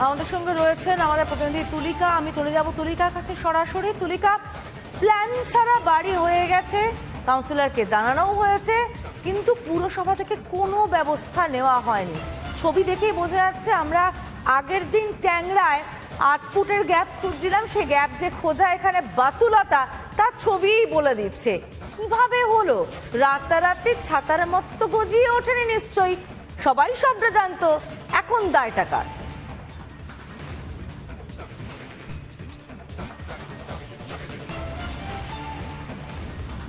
আমাদের সঙ্গে রয়েছেন আমাদের প্রতিনিধি তুলিকা। আমি চলে যাব তুলিকার কাছে সরাসরি। তুলিকা প্ল্যান ছাড়া বাড়ি হয়ে গেছে। কাউন্সিলরকে জানানোও হয়েছে, কিন্তু পুরসভা থেকে কোনো ব্যবস্থা নেওয়া হয়নি। ছবি দেখেই বোঝা যাচ্ছে আমরা আগের দিন ট্যাংরায় আট ফুটের গ্যাপ খুঁজছিলাম। সে গ্যাপ যে খোঁজা এখানে বাতুলতা, তার ছবিই বলে দিচ্ছে। কীভাবে হলো? রাতারাতি ছাতার মতো গজিয়ে ওঠেনি নিশ্চয়ই। সবাই সবটা জানতো। এখন দায় টাকার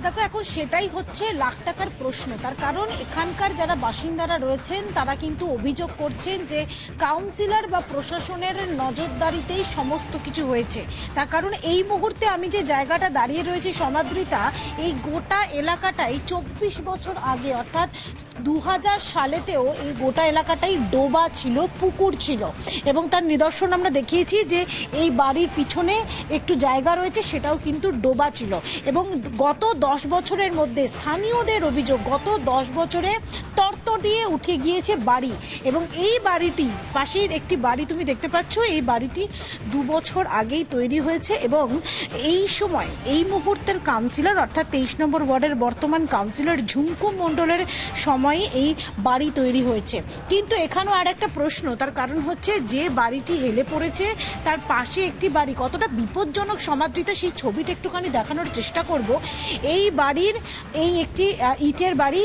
দেখো, এখন সেটাই হচ্ছে লাখ টাকার প্রশ্ন। তার কারণ এখানকার যারা বাসিন্দারা রয়েছেন, তারা কিন্তু অভিযোগ করছেন যে কাউন্সিলর বা প্রশাসনের নজরদারিতেই সমস্ত কিছু হয়েছে। তার কারণ এই মুহূর্তে আমি যে জায়গাটা দাঁড়িয়ে রয়েছি সমাদ্রিতা এই গোটা এলাকাটাই চব্বিশ বছর আগে, অর্থাৎ দু হাজার সালেতেও এই গোটা এলাকাটাই ডোবা ছিল, পুকুর ছিল। এবং তার নিদর্শন আমরা দেখিয়েছি যে এই বাড়ির পিছনে একটু জায়গা রয়েছে, সেটাও কিন্তু ডোবা ছিল। এবং গত দশ বছরের মধ্যে স্থানীয়দের অভিযোগ, গত দশ বছরে তর্ত দিয়ে উঠে গিয়েছে বাড়ি। এবং এই বাড়িটি, পাশের একটি বাড়ি তুমি দেখতে পাচ্ছ, এই বাড়িটি দু বছর আগেই তৈরি হয়েছে এবং এই সময়, এই মুহূর্তের কাউন্সিলর, অর্থাৎ তেইশ নম্বর ওয়ার্ডের বর্তমান কাউন্সিলর ঝুমকু মণ্ডলের সময়ে এই বাড়ি তৈরি হয়েছে। কিন্তু এখানেও আর একটা প্রশ্ন, তার কারণ হচ্ছে যে বাড়িটি হেলে পড়েছে, তার পাশে একটি বাড়ি। কতটা বিপজ্জনক সমাদৃত সেই ছবিটা একটুখানি দেখানোর চেষ্টা করব। এই বাড়ির, এই একটি ইটের বাড়ি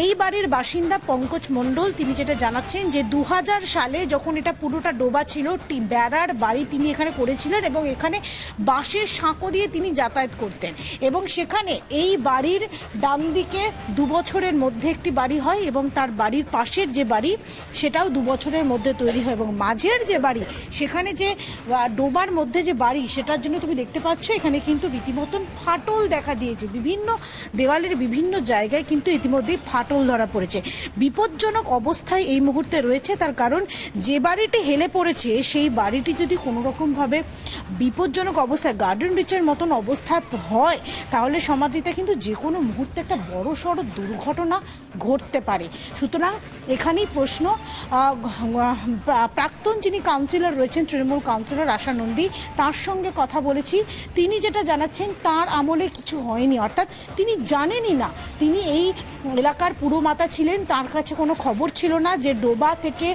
এই বাড়ির বাসিন্দা পঙ্কজ মণ্ডল, তিনি যেটা জানাচ্ছেন যে দু হাজার সালে যখন এটা পুরোটা ডোবা ছিল বেড়ার বাড়ি তিনি এখানে করেছিলেন এবং এখানে বাঁশের সাঁকো দিয়ে তিনি যাতায়াত করতেন। এবং সেখানে এই বাড়ির ডান দিকে দু বছরের মধ্যে একটি বাড়ি হয় এবং তার বাড়ির পাশের যে বাড়ি, সেটাও দু বছরের মধ্যে তৈরি হয় এবং মাঝের যে বাড়ি, সেখানে যে ডোবার মধ্যে যে বাড়ি, সেটার জন্য তুমি দেখতে পাচ্ছ, এখানে কিন্তু রীতিমতন ফাটল দেখা দিয়েছে। বিভিন্ন দেওয়ালের বিভিন্ন জায়গায় কিন্তু ইতিমধ্যেই ফাটল ধরা পড়েছে। বিপজ্জনক অবস্থায় এই মুহূর্তে রয়েছে তার কারণ, যে বাড়িটি হেলে পড়েছে, সেই বাড়িটি যদি কোনো রকমভাবে বিপজ্জনক অবস্থায়, গার্ডেন রিচের মতন অবস্থা হয়, তাহলে সমাধিতে কিন্তু যে কোনো মুহূর্তে একটা বড় সড় দুর্ঘটনা ঘটতে পারে। সুতরাং এখানেই প্রশ্ন প্রাক্তন যিনি কাউন্সিলর রয়েছেন, তৃণমূল কাউন্সিলর আশা নন্দী, তার সঙ্গে কথা বলেছি। তিনি যেটা জানাচ্ছেন, তার আমলে কিছু হয়নি। অর্থাৎ তিনি জানেনই না। তিনি এই এলাকার পুরোমাতা ছিলেন, তার কাছে কোনো খবর ছিল না যে ডোবা থেকে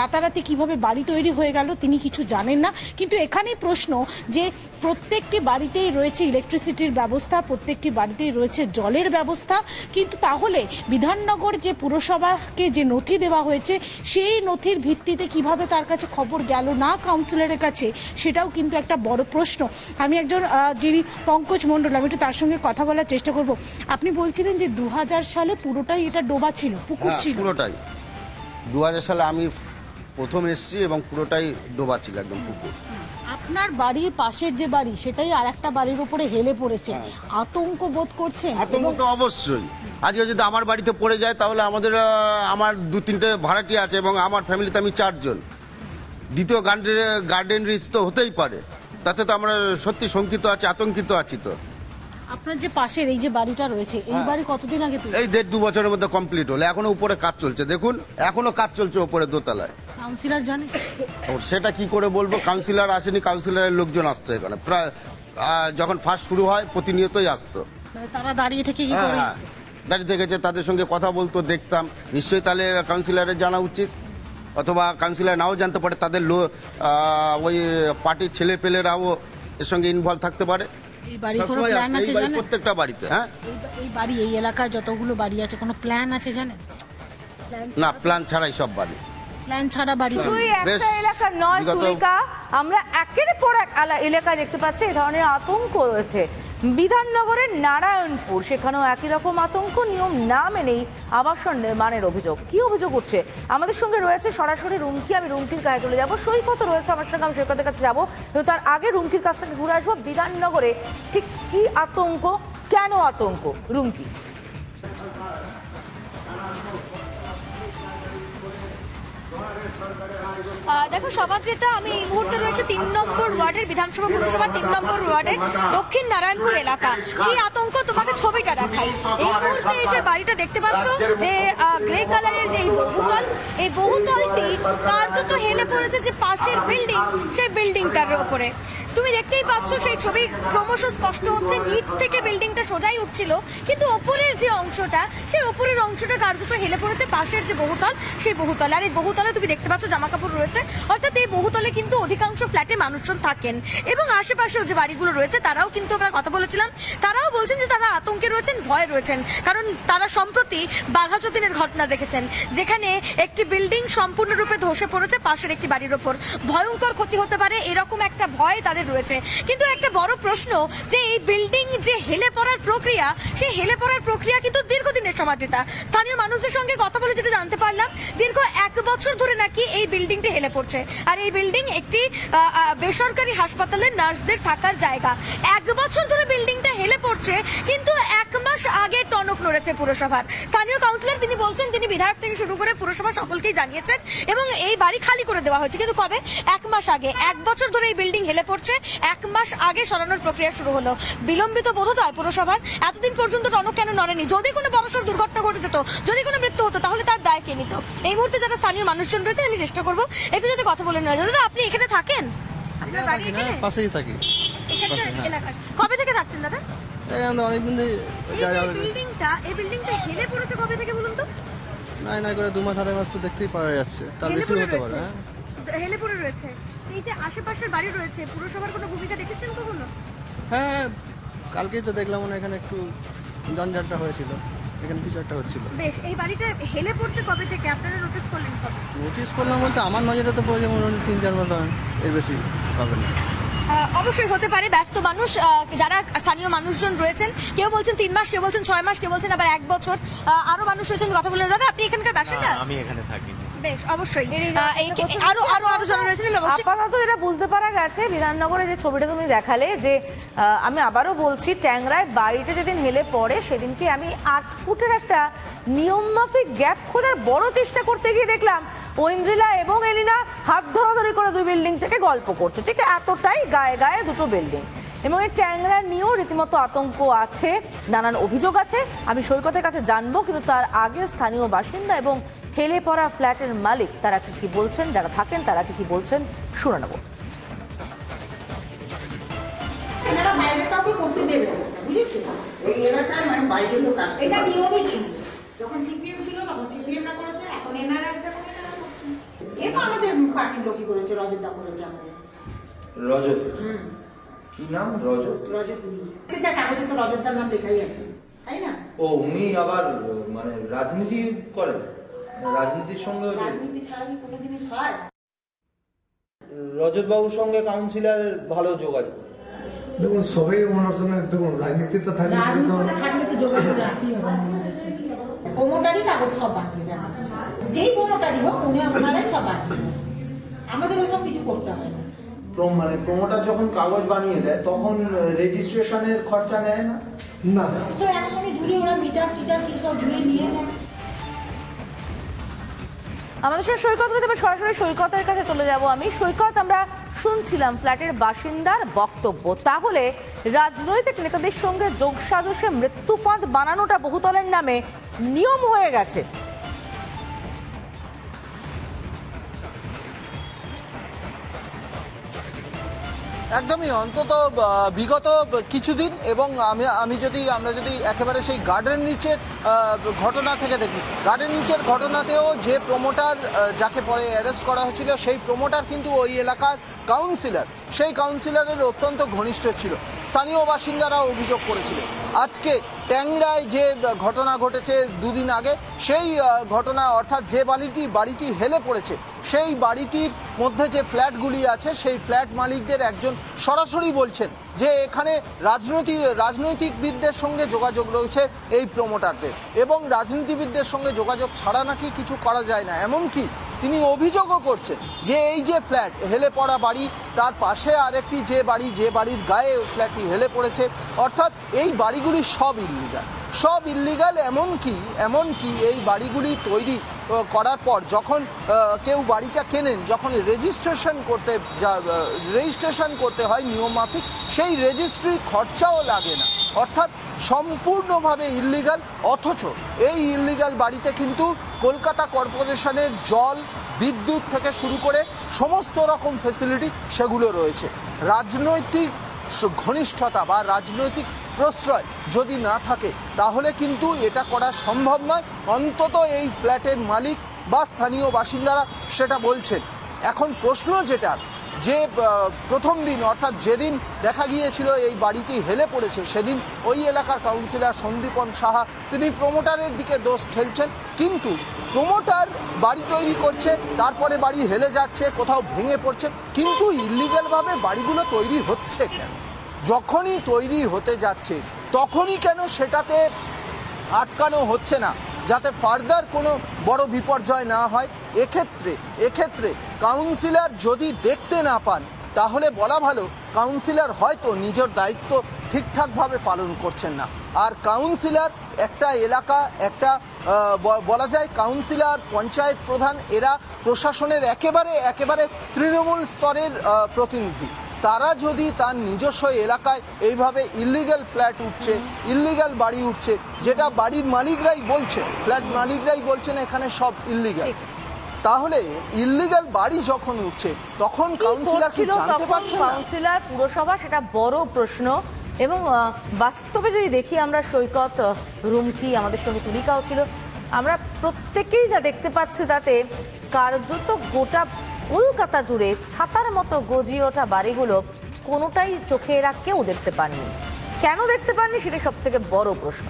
রাতারাতি কীভাবে বাড়ি তৈরি হয়ে গেল তিনি কিছু জানেন না। কিন্তু এখানেই প্রশ্ন যে প্রত্যেকটি বাড়িতেই রয়েছে ইলেকট্রিসিটির ব্যবস্থা, প্রত্যেকটি বাড়িতেই রয়েছে জলের ব্যবস্থা। কিন্তু তাহলে বিধাননগর যে পুরসভাকে যে নথি দেওয়া হয়েছে, সেই নথির ভিত্তিতে কীভাবে তার কাছে খবর গেল না কাউন্সিলরের কাছে, সেটাও কিন্তু একটা বড় প্রশ্ন। আমি একজন যিনি পঙ্কজ মণ্ডল, আমি একটু তার সঙ্গে কথা বলার চেষ্টা করব। আপনি বলছিলেন যে দু হাজার সালে পুরোটাই এটা ডোবা ছিল পুকুর হ্যাঁ, ছিল। পুরোটাই। দু হাজার সালে আমি প্রথম এসেছি এবং পুরোটাই ডোবা ছিল একদম পুকুর। আপনার বাড়ির পাশের যে বাড়ি সেটাই আর একটা বাড়ির উপরে হেলে পড়েছে। হ্যাঁ। আতঙ্ক বোধ করছেন? আতঙ্ক তো অবশ্যই। আজকে যদি আমার বাড়িতে পড়ে যায় তাহলে আমাদের আমার দু তিনটে ভাড়াটি আছে এবং আমার ফ্যামিলিতে আমি চারজন। দ্বিতীয় গার্ডেন গার্ডেন রিচ তো হতেই পারে। তাতে তো আমরা সত্যি শঙ্কিত আছি আতঙ্কিত আছি তো। আপনার যে পাশের এই যে বাড়িটা রয়েছে এই হ্যাঁ। বাড়ি কতদিন আগে তৈরি? এই দেড় দু বছরের মধ্যে কমপ্লিট হলো। এখনও উপরে কাজ চলছে। দেখুন এখনও কাজ চলছে উপরে দোতলায়। কাউন্সিলর জানে? ওর সেটা কি করে বলব? কাউন্সিলর আসেনি কাউন্সিলরের লোকজন আসতো এখানে। প্রায় আহ, যখন ফার্স্ট শুরু হয় প্রতিনিয়তই আসতো। মানে তারা দাঁড়িয়ে থেকে কি করে? হ্যাঁ, দাঁড়িয়ে থেকেছে তাদের সঙ্গে কথা বলতো দেখতাম। নিশ্চয়ই তাহলে কাউন্সিলরের জানা উচিত। অথবা কাউন্সিলর নাও জানতে পারে তাদের লো আহ, ওই পার্টির ছেলে পেলেরাও এর সঙ্গে ইনভলভ থাকতে পারে। এই বাড়ি কোনো প্ল্যান এই আছে জানেন? প্রত্যেকটা বাড়িতে হ্যাঁ? এই- এই বাড়ি এই এলাকায় যতগুলো বাড়ি আছে কোনো প্ল্যান আছে জানেন? না প্ল্যান ছাড়াই সব বাড়ি। প্ল্যান ছাড়া বাড়ি। একটা এলাকা নয় আমরা একের পর এক এলাকায় দেখতে পাচ্ছি এই ধরনের আতঙ্ক রয়েছে। বিধাননগরের নারায়ণপুর। সেখানেও একই রকম আতঙ্ক, নিয়ম না মেনেই আবাসন নির্মাণের অভিযোগ। কি অভিযোগ উঠছে? আমাদের সঙ্গে রয়েছে সরাসরি রুমকি। আমি রুমকির কাছে চলে যাব। সৈকত রয়েছে আমার সঙ্গে, আমি সৈকতের কাছে যাব। কিন্তু তার আগে রুমকির কাছ থেকে ঘুরে আসব। বিধাননগরে ঠিক কি আতঙ্ক? কেন আতঙ্ক? রুমকি। দেখো সভাত্রিতা আমি এই মুহূর্তে রয়েছে তিন নম্বর ওয়ার্ডের বিধানসভা, পৌরসভা তিন নম্বর ওয়ার্ডের দক্ষিণ নারায়ণপুর এলাকা। কি আতঙ্ক? তোমাকে ছবিটা দেখাই। এই মুহূর্তে এই যে বাড়িটা দেখতে পাচ্ছ, যে গ্রে কালারের যে এই বহুতল, এই বহুতলটি কার্যত হেলে পড়েছে যে পাশের বিল্ডিং, সেই বিল্ডিংটার উপরে। তুমি দেখতেই পাচ্ছ, সেই ছবি ক্রমশ স্পষ্ট হচ্ছে, নিচ থেকে বিল্ডিংটা সোজাই উঠছিল, কিন্তু ওপরের যে অংশটা, সেই ওপরের অংশটা কার্যত হেলে পড়েছে পাশের যে বহুতল, সেই বহুতল। আর এই বহুতলে তুমি দেখতে পাচ্ছ জামা কাপড় রয়েছে। অর্থাৎ এই বহুতলে কিন্তু অধিকাংশ ফ্ল্যাটে মানুষজন থাকেন। এবং আশেপাশেও যে বাড়িগুলো রয়েছে, তারাও কিন্তু আমরা কথা বলেছিলাম। তারাও বলছেন যে তারা আতঙ্কে রয়েছেন, ভয়ে রয়েছেন। কারণ তারা সম্প্রতি বাঘাযতীনের ঘটনা দেখেছেন, যেখানে একটি বিল্ডিং সম্পূর্ণরূপে ধসে পড়েছে পাশের একটি বাড়ির ওপর। ভয়ঙ্কর ক্ষতি হতে পারে, এরকম একটা ভয় তাদের রয়েছে। কিন্তু একটা বড় প্রশ্ন, যে এই বিল্ডিং যে হেলে পড়ার প্রক্রিয়া, সেই হেলে পড়ার প্রক্রিয়া কিন্তু দীর্ঘদিনের সমাধিতা। স্থানীয় মানুষদের সঙ্গে কথা বলে যেটা জানতে পারলাম, দীর্ঘ এক বছর ধরে নাকি এই বিল্ডিংটি হেলে পড়ছে? আর এই বিল্ডিং একটি বেসরকারি হাসপাতালের নার্সদের থাকার জায়গা। এক বছর ধরে বিল্ডিংটা হেলে পড়ছে, কিন্তু এক মাস আগে টনক নড়েছে পুরসভার। স্থানীয় কাউন্সিলর তিনি বলছেন, তিনি বিধায়ক থেকে শুরু করে পুরসভা সকলকেই জানিয়েছেন, এবং এই বাড়ি খালি করে দেওয়া হয়েছে। কিন্তু কবে? এক মাস আগে। এক বছর ধরে এই বিল্ডিং হেলে পড়ছে, এক মাস আগে সরানোর প্রক্রিয়া শুরু হলো। বিলম্বিত বোধ হয় পুরসভার, এতদিন পর্যন্ত টনক কেন নড়েনি? যদি কোনো বড়সড় দুর্ঘটনা ঘটে যেত যদি কোনো মৃত্যু হতো, তাহলে কে নিত এই মুহূর্তে যারা স্থানীয় মানুষজন রয়েছে আমি চেষ্টা করব একটু যদি কথা বলে নেওয়া যায়। দাদা আপনি এখানে থাকেন? আপনার বাড়ি না এখানে? পাশেই থাকি। এখানকার হ্যাঁ। কবে থেকে থাকছেন দাদা? এখানে তো অনেকদিন ধরে এই যা যে বিল্ডিংটা এই বিল্ডিংটা হেলে পড়েছে কবে থেকে বলুন তো? নাই নাই করে দু মাস আড়াই মাস তো দেখতেই পারা যাচ্ছে। তার হেলে বেশি পড়ে হতে পারে রয়েছে। হ্যাঁ। হেলে পড়ে রয়েছে। এই যে আশেপাশের বাড়ি রয়েছে পুরসভার কোনো ভূমিকা দেখেছেন কখনো? হ্যাঁ হ্যাঁ, কালকেই তো দেখলাম মনে হয় এখানে একটু জঞ্জাটটা হয়েছিল। এখানে কিছু একটা হচ্ছিল। বেশ এই বাড়িটা হেলে পড়ছে কবে থেকে? আপনারা নোটিস করলেন কবে? নোটিস করলাম বলতে আমার নজরে তো পড়েছে মোটামুটি তিন চার মাস এর বেশি হবে না। অবশ্যই হতে পারে। ব্যস্ত মানুষ যারা স্থানীয় মানুষজন রয়েছেন কেউ বলছেন তিন মাস কেউ বলছেন ছয় মাস কেউ বলছেন আবার এক বছর আরও মানুষ রয়েছেন কথা বলেন দাদা আপনি এখানকার বাসিন্দা? আমি এখানে থাকি বেশ অবশ্যই। এই আরও আরও আরও জন রয়েছেন আপাতত এটা বুঝতে পারা গেছে বিধাননগরে যে ছবিটা তুমি দেখালে যে আমি আবারও বলছি ট্যাংরায় বাড়িটা যেদিন হেলে পড়ে সেদিনকে আমি আট ফুটের একটা নিয়মমাফিক গ্যাপ খোঁজার বড় চেষ্টা করতে গিয়ে দেখলাম ঐন্দ্রিলা এবং এলিনা হাত ধরাধরি করে দুই বিল্ডিং থেকে গল্প করছে। ঠিক আছে এতটাই গায়ে গায়ে দুটো বিল্ডিং। এবং এই ট্যাংরা নিয়েও রীতিমতো আতঙ্ক আছে নানান অভিযোগ আছে। আমি সৈকতের কাছে জানব কিন্তু তার আগে স্থানীয় বাসিন্দা এবং হেলে পড়া ফ্ল্যাটের মালিক তারা কি কি বলছেন যারা থাকেন তারা কি কি বলছেন শুনে নেব। এনারা বাইরে করতে দেবে না, এই এলাকায় মানে বাইরে লোক আসে এটা নিয়মই ছিল। যখন সিপিএম ছিল তখন সিপিএমরা করেছে এখন এনারা করছে এ তো আমাদের পার্টির লোকই করেছে রজতদা করেছে আমাদের। রজত? কি নাম? রজত? রজত নিয়ে যা কাগজে তো রজতদার নাম লেখাই আছে তাই না? ও উনি আবার মানে রাজনীতি করেন? রাজনীতির সঙ্গে রাজনীতি ছাড়া কি কোনো জিনিস হয়? রজত বাবুর সঙ্গে কাউন্সিলরের ভালো যোগাযোগ। দেখুন সবাই ওনার সঙ্গে দেখুন রাজনীতিতে থাকলে তো থাকলে তো যোগাযোগ রাখতেই হবে আমাদের। কাগজ সব বানিয়ে দেন যেই হোক উনি ওনারাই সব বানিয়ে আমাদের ওসব কিছু করতে হয় না। মানে প্রমোটার যখন কাগজ বানিয়ে দেয় তখন রেজিস্ট্রেশনের খরচা নেয় না? না। সব একসঙ্গে ওরা মিটার টিটার কি সব জুড়ে নিয়ে নেয়। আমাদের সঙ্গে সৈকত রয়েছে এবার সরাসরি সৈকতের কাছে চলে যাব আমি। সৈকত আমরা শুনছিলাম ফ্ল্যাটের বাসিন্দার বক্তব্য। তাহলে রাজনৈতিক নেতাদের সঙ্গে যোগসাজশে মৃত্যু ফাঁদ বানানোটা বহুতলের নামে নিয়ম হয়ে গেছে। একদমই, অন্তত বিগত কিছুদিন এবং আমি আমি যদি, আমরা যদি একেবারে সেই গার্ডেন নিচের ঘটনা থেকে দেখি গার্ডেন নিচের ঘটনাতেও যে প্রমোটার যাকে পরে অ্যারেস্ট করা হয়েছিল, সেই প্রমোটার কিন্তু ওই এলাকার কাউন্সিলর সেই কাউন্সিলরের অত্যন্ত ঘনিষ্ঠ ছিল। স্থানীয় বাসিন্দারা অভিযোগ করেছিলেন। আজকে ট্যাংরায় যে ঘটনা ঘটেছে দুদিন আগে, সেই ঘটনা অর্থাৎ যে বাড়িটি বাড়িটি হেলে পড়েছে, সেই বাড়িটির মধ্যে যে ফ্ল্যাটগুলি আছে, সেই ফ্ল্যাট মালিকদের একজন সরাসরি বলছেন যে এখানে রাজনৈতিক রাজনৈতিকবিদদের সঙ্গে যোগাযোগ রয়েছে এই প্রমোটারদের এবং রাজনীতিবিদদের সঙ্গে যোগাযোগ ছাড়া নাকি কিছু করা যায় না। এমনকি তিনি অভিযোগও করছেন যে এই যে ফ্ল্যাট, হেলে পড়া বাড়ি, তার পাশে আরেকটি যে বাড়ি, যে বাড়ির গায়ে ফ্ল্যাটটি হেলে পড়েছে। অর্থাৎ এই বাড়িগুলি সব ইল্লিগাল সব ইল্লিগাল এমনকি এমনকি এই বাড়িগুলি তৈরি করার পর যখন কেউ বাড়িটা কেনেন, যখন রেজিস্ট্রেশন করতে যা রেজিস্ট্রেশন করতে হয় নিয়মমাফিক, সেই রেজিস্ট্রি খরচাও লাগে না। অর্থাৎ সম্পূর্ণভাবে ইল্লিগাল অথচ এই ইল্লিগাল বাড়িতে কিন্তু কলকাতা কর্পোরেশনের জল, বিদ্যুৎ থেকে শুরু করে সমস্ত রকম ফেসিলিটি সেগুলো রয়েছে। রাজনৈতিক ঘনিষ্ঠতা বা রাজনৈতিক প্রশ্রয় যদি না থাকে, তাহলে কিন্তু এটা করা সম্ভব নয়। অন্তত এই ফ্ল্যাটের মালিক বা স্থানীয় বাসিন্দারা সেটা বলছেন। এখন প্রশ্ন যেটা যে প্রথম দিন, অর্থাৎ যেদিন দেখা গিয়েছিল এই বাড়িটি হেলে পড়েছে, সেদিন ওই এলাকার কাউন্সিলর সন্দীপন সাহা, তিনি প্রমোটারের দিকে দোষ ঠেলছেন। কিন্তু প্রমোটার বাড়ি তৈরি করছে, তারপরে বাড়ি হেলে যাচ্ছে, কোথাও ভেঙে পড়ছে, কিন্তু ইলিগালভাবে বাড়িগুলো তৈরি হচ্ছে কেন? যখনই তৈরি হতে যাচ্ছে, তখনই কেন সেটাতে আটকানো হচ্ছে না? যাতে ফার্দার কোনো বড় বিপর্যয় না হয়। এক্ষেত্রে এক্ষেত্রে কাউন্সিলর যদি দেখতে না পান, তাহলে বলা ভালো, কাউন্সিলর হয়তো নিজের দায়িত্ব ঠিকঠাকভাবে পালন করছেন না। আর কাউন্সিলর একটা এলাকা, একটা বলা যায় কাউন্সিলর, পঞ্চায়েত প্রধান, এরা প্রশাসনের একেবারে একেবারে তৃণমূল স্তরের প্রতিনিধি। তারা যদি তার নিজস্ব এলাকায় এইভাবে ইল্লিগাল ফ্ল্যাট উঠছে ইল্লিগাল বাড়ি উঠছে যেটা বাড়ির মালিকরাই বলছে ফ্ল্যাট মালিকরাই বলছেন এখানে সব ইল্লিগাল তাহলে ইল্লিগাল বাড়ি যখন উঠছে তখন কাউন্সিলর কি জানতে পারছেন না? কাউন্সিলর পুরসভা সেটা বড় প্রশ্ন এবং বাস্তবে যদি দেখি আমরা সৈকত রুমকি আমাদের সঙ্গে তুলিকাও ছিল আমরা প্রত্যেকেই যা দেখতে পাচ্ছি তাতে কার্যত গোটা কলকাতা জুড়ে ছাতার মতো গজিয়ে ওঠা বাড়িগুলো কোনোটাই চোখে এরা কেউ দেখতে পাননি। কেন দেখতে পাননি সেটা সব থেকে বড় প্রশ্ন।